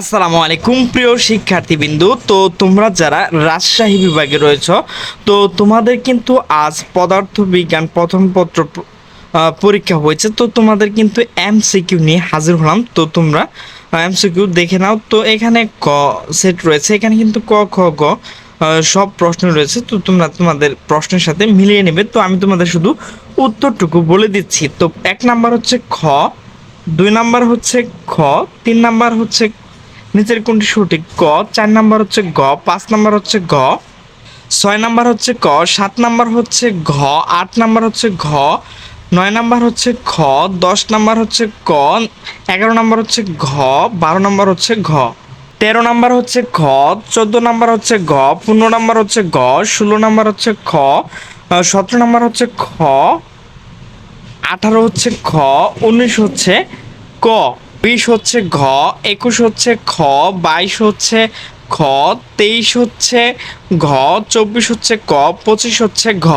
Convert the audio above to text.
আসসালামু আলাইকুম, প্রিয় শিক্ষার্থীবৃন্দু। তো তোমরা যারা রাজশাহী বিভাগে রয়েছ, তো তোমাদের কিন্তু আজ পদার্থ বিজ্ঞান প্রথম পত্র পরীক্ষা হয়েছে। তো তোমাদের কিন্তু এমসিকিউ নিয়ে হাজির হলাম। তো তোমরা এমসিকিউ দেখে নাও। তো এখানে ক সেট রয়েছে। এখানে কিন্তু ক, খ, গ সব প্রশ্ন রয়েছে। তো তোমরা তোমাদের প্রশ্নের সাথে মিলিয়ে নেবে। তো আমি তোমাদের শুধু উত্তরটুকু বলে দিচ্ছি। তো এক নাম্বার হচ্ছে খ, দুই নাম্বার হচ্ছে খ, তিন নাম্বার হচ্ছে নিচের কোনটি সঠিক ক চার নাম্বার হচ্ছে গ পাঁচ নাম্বার হচ্ছে গ ছয় নাম্বার হচ্ছে ক সাত নাম্বার হচ্ছে ঘ আট নাম্বার হচ্ছে ঘ নয় নাম্বার হচ্ছে খ দশ নাম্বার হচ্ছে ক এগারো নাম্বার হচ্ছে ঘ বারো নাম্বার হচ্ছে ঘ তেরো নাম্বার হচ্ছে খ চোদ্দ নাম্বার হচ্ছে ঘ পনেরো নাম্বার হচ্ছে ঘ ষোলো নাম্বার হচ্ছে খ সতেরো নাম্বার হচ্ছে খ আঠারো হচ্ছে খ উনিশ হচ্ছে ক বিশ হচ্ছে ঘ, একুশ হচ্ছে খ, বাইশ হচ্ছে খ, তেইশ হচ্ছে ঘ, চব্বিশ হচ্ছে ক, পঁচিশ হচ্ছে ঘ।